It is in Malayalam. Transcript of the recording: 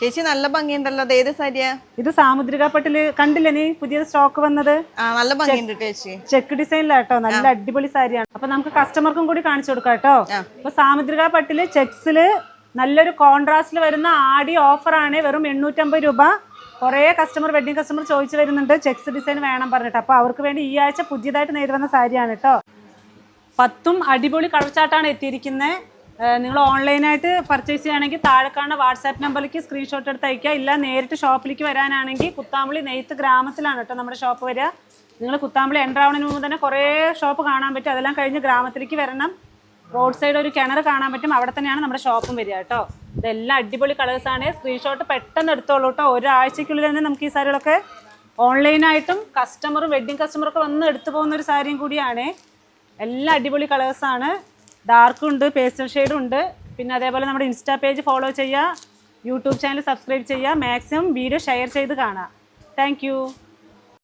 ചേച്ചി നല്ല ഭംഗിയുണ്ടല്ലോ. അത് ഏത് സാരിയാ. ഇത് സാമുദ്രിക പട്ടിൽ കണ്ടില്ലേ നീ? പുതിയ സ്റ്റോക്ക് വന്നത്? ആ നല്ല ഭംഗിയുണ്ട് ചേച്ചി. ചെക്ക് ഡിസൈനിലാട്ടോ. നല്ല അടിപൊളി സാരിയാണ്. അപ്പൊ നമുക്ക് കസ്റ്റമർക്കും കൂടി കാണിച്ചു കൊടുക്കാം കേട്ടോ. അപ്പൊ സാമുദ്രിക പട്ടിൽ ചെക്സിൽ നല്ലൊരു കോൺട്രാസ്റ്റിൽ വരുന്ന ആടി ഓഫറാണ് വെറും എണ്ണൂറ്റമ്പത് രൂപ. കുറേ കസ്റ്റമർ വെഡിങ് കസ്റ്റമർ ചോദിച്ചു വരുന്നുണ്ട്. ചെക്സ് ഡിസൈൻ വേണം പറഞ്ഞിട്ട്. അപ്പൊ അവർക്ക് വേണ്ടി ഈ ആഴ്ച പുതിയതായിട്ട് നേരി വന്ന സാരിയാണ് കേട്ടോ പത്തും അടിപൊളി കളർ ചാർട്ടാണ് എത്തിയിരിക്കുന്നത് നിങ്ങൾ ഓൺലൈനായിട്ട് പർച്ചേസ് ചെയ്യുകയാണെങ്കിൽ താഴെ കാണുന്ന വാട്സാപ്പ് നമ്പറിലേക്ക് സ്ക്രീൻഷോട്ട് എടുത്ത് അയക്കുക ഇല്ല നേരിട്ട് ഷോപ്പിലേക്ക് വരാനാണെങ്കിൽ കുത്താമ്പളി നെയ്ത്ത് ഗ്രാമത്തിലാണ് കേട്ടോ നമ്മുടെ ഷോപ്പ് വരിക. നിങ്ങൾ കുത്താമ്പളി എന്റർ ആവുന്നതിന് മുമ്പ് തന്നെ കുറേ ഷോപ്പ് കാണാൻ പറ്റും. അതെല്ലാം കഴിഞ്ഞ് ഗ്രാമത്തിലേക്ക് വരണം. റോഡ് സൈഡ് ഒരു കിണർ കാണാൻ പറ്റും. അവിടെ തന്നെയാണ് നമ്മുടെ ഷോപ്പും വരിക കേട്ടോ. ഇതെല്ലാം അടിപൊളി കളേഴ്സാണ് സ്ക്രീൻഷോട്ട് പെട്ടെന്ന് എടുത്തോളൂ കേട്ടോ. ഒരാഴ്ചയ്ക്കുള്ളിൽ തന്നെ നമുക്ക് ഈ സാരികളൊക്കെ ഓൺലൈനായിട്ടും കസ്റ്റമറും വെഡ്ഡിങ് കസ്റ്റമറൊക്കെ വന്ന് എടുത്തു പോകുന്ന ഒരു സാരിയും കൂടിയാണ്. എല്ലാം അടിപൊളി കളേഴ്സാണ് ഡാർക്കും ഉണ്ട് പേസ്റ്റൽ ഷെയ്ഡും ഉണ്ട്. പിന്നെ അതേപോലെ നമ്മുടെ ഇൻസ്റ്റാ പേജ് ഫോളോ ചെയ്യുക യൂട്യൂബ് ചാനൽ സബ്സ്ക്രൈബ് ചെയ്യുക. മാക്സിമം വീഡിയോ ഷെയർ ചെയ്ത് കാണാം താങ്ക്